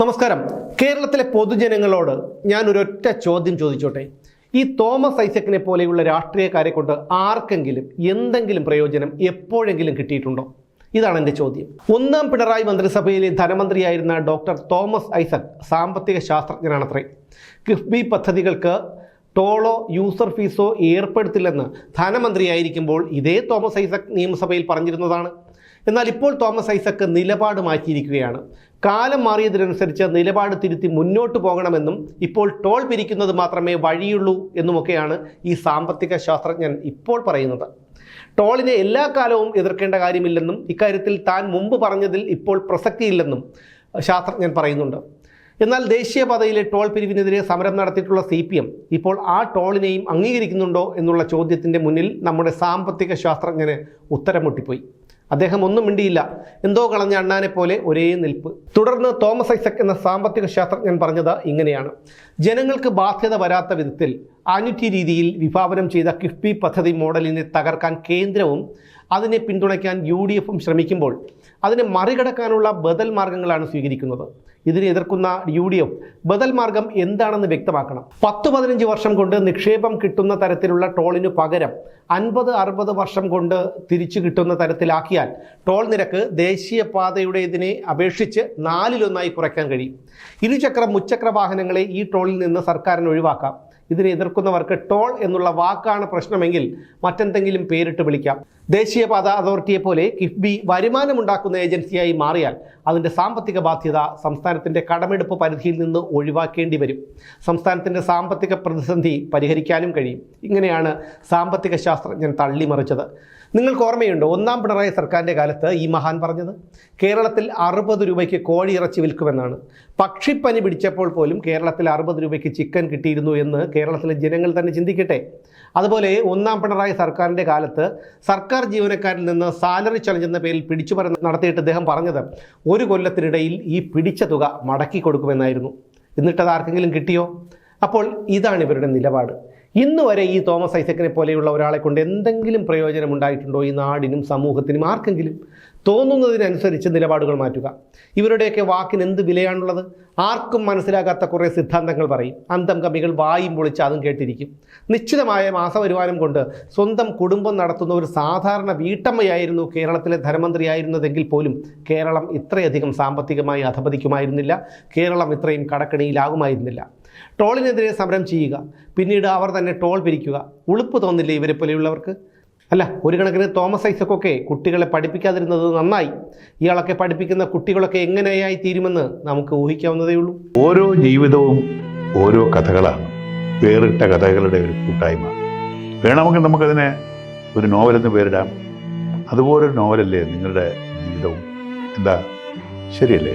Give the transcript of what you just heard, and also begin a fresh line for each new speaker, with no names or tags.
നമസ്കാരം. കേരളത്തിലെ പൊതുജനങ്ങളോട് ഞാൻ ഒരൊറ്റ ചോദ്യം ചോദിച്ചോട്ടെ. ഈ തോമസ് ഐസക്കിനെ പോലെയുള്ള രാഷ്ട്രീയക്കാരെ കൊണ്ട് ആർക്കെങ്കിലും എന്തെങ്കിലും പ്രയോജനം എപ്പോഴെങ്കിലും കിട്ടിയിട്ടുണ്ടോ? ഇതാണ് എന്റെ ചോദ്യം. ഒന്നാം പിണറായി മന്ത്രിസഭയിലെ ധനമന്ത്രിയായിരുന്ന ഡോക്ടർ തോമസ് ഐസക് സാമ്പത്തിക ശാസ്ത്രജ്ഞനാണത്രേ. കിഫ്ബി പദ്ധതികൾക്ക് ടോളോ യൂസർ ഫീസോ ഏർപ്പെടുത്തില്ലെന്ന് ധനമന്ത്രിയായിരിക്കുമ്പോൾ ഇതേ തോമസ് ഐസക് നിയമസഭയിൽ പറഞ്ഞിരുന്നതാണ്. എന്നാൽ ഇപ്പോൾ തോമസ് ഐസക്ക് നിലപാട് മാറ്റിയിരിക്കുകയാണ്. കാലം മാറിയതിനനുസരിച്ച് നിലപാട് തിരുത്തി മുന്നോട്ട് പോകണമെന്നും ഇപ്പോൾ ടോൾ പിരിക്കുന്നത് മാത്രമേ വഴിയുള്ളൂ എന്നുമൊക്കെയാണ് ഈ സാമ്പത്തിക ശാസ്ത്രജ്ഞൻ ഇപ്പോൾ പറയുന്നത്. ടോളിനെ എല്ലാ കാലവും എതിർക്കേണ്ട കാര്യമില്ലെന്നും ഇക്കാര്യത്തിൽ താൻ മുമ്പ് പറഞ്ഞതിൽ ഇപ്പോൾ പ്രസക്തിയില്ലെന്നും ശാസ്ത്രജ്ഞൻ പറയുന്നുണ്ട്. എന്നാൽ ദേശീയപാതയിലെ ടോൾ പിരിവിനെതിരെ സമരം നടത്തിയിട്ടുള്ള സി പി എം ഇപ്പോൾ ആ ടോളിനെയും അംഗീകരിക്കുന്നുണ്ടോ എന്നുള്ള ചോദ്യത്തിന്റെ മുന്നിൽ നമ്മുടെ സാമ്പത്തിക ശാസ്ത്രജ്ഞന് ഉത്തരം മുട്ടിപ്പോയി അദ്ദേഹം ഒന്നും മിണ്ടിയില്ല. എന്തോ കളഞ്ഞ അണ്ണാനെ പോലെ ഒരേ നിൽപ്പ്. തുടർന്ന് തോമസ് ഐസക് എന്ന സാമ്പത്തിക ശാസ്ത്രജ്ഞൻ പറഞ്ഞത് ഇങ്ങനെയാണ്. ജനങ്ങൾക്ക് ബാധ്യത വരാത്ത വിധത്തിൽ ആനുറ്റി രീതിയിൽ വിഭാവനം ചെയ്ത കിഫ്ബി പദ്ധതി മോഡലിനെ തകർക്കാൻ കേന്ദ്രവും അതിനെ പിന്തുണയ്ക്കാൻ യു ഡി എഫും ശ്രമിക്കുമ്പോൾ അതിനെ മറികടക്കാനുള്ള ബദൽ മാർഗങ്ങളാണ് സ്വീകരിക്കുന്നത്. ഇതിനെ എതിർക്കുന്ന യു ഡി എഫ് ബദൽ മാർഗം എന്താണെന്ന് വ്യക്തമാക്കണം. പത്ത് പതിനഞ്ച് വർഷം കൊണ്ട് നിക്ഷേപം കിട്ടുന്ന തരത്തിലുള്ള ടോളിന് പകരം അൻപത് അറുപത് വർഷം കൊണ്ട് തിരിച്ചു കിട്ടുന്ന തരത്തിലാക്കിയാൽ ടോൾ നിരക്ക് ദേശീയപാതയുടെ ഇതിനെ അപേക്ഷിച്ച് നാലിലൊന്നായി കുറയ്ക്കാൻ കഴിയും. ഇരുചക്ര മുച്ചക്ര വാഹനങ്ങളെ ഈ ടോളിൽ നിന്ന് സർക്കാരിന് ഒഴിവാക്കാം. ഇതിനെ എതിർക്കുന്നവർക്ക് ടോൾ എന്നുള്ള വാക്കാണ് പ്രശ്നമെങ്കിൽ മറ്റെന്തെങ്കിലും പേരിട്ട് വിളിക്കാം. ദേശീയപാത അതോറിറ്റിയെ പോലെ കിഫ്ബി വരുമാനമുണ്ടാക്കുന്ന ഏജൻസിയായി മാറിയാൽ അതിന്റെ സാമ്പത്തിക ബാധ്യത സംസ്ഥാനത്തിന്റെ കടമെടുപ്പ് പരിധിയിൽ നിന്ന് ഒഴിവാക്കേണ്ടി വരും. സംസ്ഥാനത്തിന്റെ സാമ്പത്തിക പ്രതിസന്ധി പരിഹരിക്കാനും കഴിയും. ഇങ്ങനെയാണ് സാമ്പത്തിക ശാസ്ത്രജ്ഞൻ തള്ളിമറിച്ചത്. നിങ്ങൾക്ക് ഓർമ്മയുണ്ടോ ഒന്നാം പിണറായി സർക്കാരിന്റെ കാലത്ത് ഈ മഹാൻ പറഞ്ഞത്? കേരളത്തിൽ അറുപത് രൂപയ്ക്ക് കോഴി ഇറച്ചി വിൽക്കുമെന്നാണ്. പക്ഷിപ്പനി പിടിച്ചപ്പോൾ പോലും കേരളത്തിൽ അറുപത് രൂപയ്ക്ക് ചിക്കൻ കിട്ടിയിരുന്നു എന്ന് കേരളത്തിലെ ജനങ്ങൾ തന്നെ ചിന്തിക്കട്ടെ. അതുപോലെ ഒന്നാം പിണറായി സർക്കാരിന്റെ കാലത്ത് സർക്കാർ ജീവനക്കാരിൽ നിന്ന് സാലറി ചലഞ്ച് എന്ന പേരിൽ പിടിച്ചുപറി നടത്തിയിട്ട് അദ്ദേഹം പറഞ്ഞത് ഒരു കൊല്ലത്തിനിടയിൽ ഈ പിടിച്ച തുക മടക്കി കൊടുക്കുമെന്നായിരുന്നു. എന്നിട്ടത് ആർക്കെങ്കിലും കിട്ടിയോ? അപ്പോൾ ഇതാണ് ഇവരുടെ നിലപാട്. ഇന്ന് വരെ ഈ തോമസ് ഐസക്കിനെ പോലെയുള്ള ഒരാളെ കൊണ്ട് എന്തെങ്കിലും പ്രയോജനം ഉണ്ടായിട്ടുണ്ടോ ഈ നാടിനും സമൂഹത്തിനും ആർക്കെങ്കിലും? തോന്നുന്നതിനനുസരിച്ച് നിലപാടുകൾ മാറ്റുക. ഇവരുടെയൊക്കെ വാക്കിന് എന്ത് വിലയാണുള്ളത്? ആർക്കും മനസ്സിലാകാത്ത കുറേ സിദ്ധാന്തങ്ങൾ പറയും. അന്തം കമ്മികൾ വായും പൊളിച്ച് അതും കേട്ടിരിക്കും. നിശ്ചിതമായ മാസവരുമാനം കൊണ്ട് സ്വന്തം കുടുംബം നടത്തുന്ന ഒരു സാധാരണ വീട്ടമ്മയായിരുന്നു കേരളത്തിലെ ധനമന്ത്രിയായിരുന്നതെങ്കിൽ പോലും കേരളം ഇത്രയധികം സാമ്പത്തികമായി അധപതിക്കുമായിരുന്നില്ല. കേരളം ഇത്രയും കടക്കണിയിലാകുമായിരുന്നില്ല. ടോളിനെതിരെ സമരം ചെയ്യുക. പിന്നീട് അവർ തന്നെ ടോൾ പിരിക്കുക. ഉളുപ്പ് തോന്നില്ലേ ഇവരെ പോലെയുള്ളവർക്ക്? അല്ല ഒരു കണക്കിന് തോമസ് ഐസക്കൊക്കെ കുട്ടികളെ പഠിപ്പിക്കാതിരുന്നത് നന്നായി. ഇയാളൊക്കെ പഠിപ്പിക്കുന്ന കുട്ടികളൊക്കെ എങ്ങനെയായി തീരുമെന്ന് നമുക്ക് ഊഹിക്കാവുന്നതേ ഉള്ളൂ.
ഓരോ ജീവിതവും ഓരോ കഥകളാണ്. വേറിട്ട കഥകളുടെ ഒരു കൂട്ടായ്മ. വേണമെങ്കിൽ നമുക്കതിനെ ഒരു നോവലെന്ന് പേരിടാം. അതുപോലൊരു നോവലല്ലേ നിങ്ങളുടെ ജീവിതവും? എന്താ? ശരിയല്ലേ?